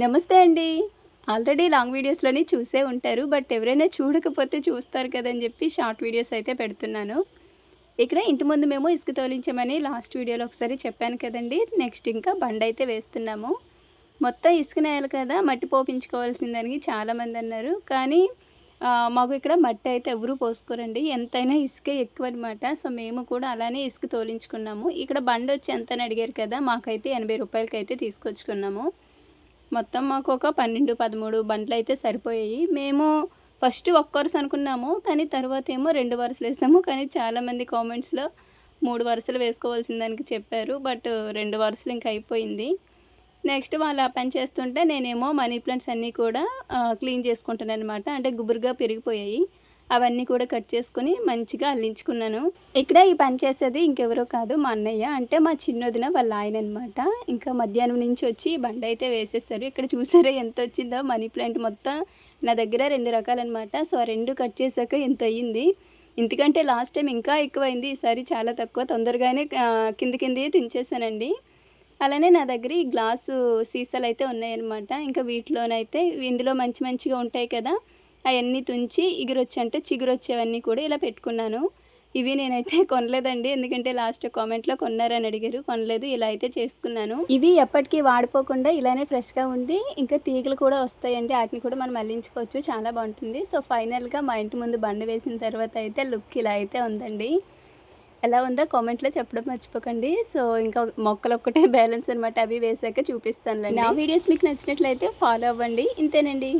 నమస్తే అండి. Already long వీడియోస్లోని చూసే ఉంటారు. బట్ ఎవరైనా చూడకపోతే చూస్తారు కదని చెప్పి షార్ట్ వీడియోస్ అయితే పెడుతున్నాను. ఇక్కడ ఇంటి ముందు మేము ఇసుక తోలించమని లాస్ట్ వీడియోలో ఒకసారి చెప్పాను కదండి. నెక్స్ట్ ఇంకా బండ అయితే వేస్తున్నాము. మొత్తం ఇసుక నేల కదా మట్టి పోపించుకోవాల్సిందని చాలామంది అన్నారు. కానీ మాకు ఇక్కడ మట్టి అయితే ఎవరు పోసుకోరండి. ఎంతైనా ఇసుకే ఎక్కువ అనమాట సో మేము కూడా అలానే ఇసుక తోలించుకున్నాము. ఇక్కడ బండ వచ్చి ఎంత అని అడిగారు కదా మాకైతే ఎనభై రూపాయలకి అయితే తీసుకొచ్చుకున్నాము. మొత్తం మాకు ఒక పన్నెండు పదమూడు బండ్లు అయితే సరిపోయాయి. మేము ఫస్ట్ ఒక్క వరుస అనుకున్నాము కానీ తర్వాత ఏమో రెండు వరుసలు వేసాము. కానీ చాలామంది కామెంట్స్లో మూడు వరుసలు వేసుకోవాల్సిన దానికి చెప్పారు బట్ రెండు వరుసలు ఇంకా అయిపోయింది. నెక్స్ట్ వాళ్ళు ఆ పని చేస్తుంటే నేనేమో మనీ ప్లాంట్స్ అన్నీ కూడా క్లీన్ చేసుకుంటాను అనమాట అంటే గుబురుగా పెరిగిపోయాయి. అవన్నీ కూడా కట్ చేసుకుని మంచిగా అల్లించుకున్నాను. ఇక్కడ ఈ పని చేసేది ఇంకెవరో కాదు మా అన్నయ్య. అంటే మా చిన్నదిన వాళ్ళ ఆయన అనమాట ఇంకా మధ్యాహ్నం నుంచి వచ్చి ఈ బండ అయితే వేసేస్తారు ఇక్కడ చూసారా ఎంత వచ్చిందో? మనీ ప్లాంట్ మొత్తం నా దగ్గర రెండు రకాలన్నమాట. సో ఆ రెండు కట్ చేశాక ఎంత అయ్యింది. ఎందుకంటే లాస్ట్ టైం ఇంకా ఎక్కువైంది. ఈసారి చాలా తక్కువ. తొందరగానే కింది కింది తుంచేసానండి అలానే నా దగ్గర ఈ గ్లాసు సీసాలు అయితే ఉన్నాయన్నమాట. ఇంకా వీటిలోనైతే ఇందులో మంచి మంచిగా ఉంటాయి కదా. అవన్నీ తుంచి ఇగురొచ్చి అంటే చిగురొచ్చేవన్నీ కూడా ఇలా పెట్టుకున్నాను. ఇవి నేనైతే కొనలేదండి. ఎందుకంటే లాస్ట్ కామెంట్లో కొన్నారని అడిగారు. కొనలేదు. ఇలా అయితే చేసుకున్నాను. ఇవి ఎప్పటికీ వాడిపోకుండా ఇలానే ఫ్రెష్గా ఉండి ఇంకా తీగలు కూడా వస్తాయండి. వాటిని కూడా మనం మళ్ళించుకోవచ్చు చాలా బాగుంటుంది. సో ఫైనల్గా మా ఇంటి ముందు బండ వేసిన తర్వాత అయితే లుక్ ఇలా అయితే ఉందండి. ఎలా ఉందో కామెంట్లో చెప్పడం మర్చిపోకండి. సో ఇంకా మొక్కలు ఒక్కటే బ్యాలెన్స్ అనమాట అవి వేసాక చూపిస్తాను నా వీడియోస్ మీకు నచ్చినట్లయితే ఫాలో అవ్వండి. ఇంతేనండి.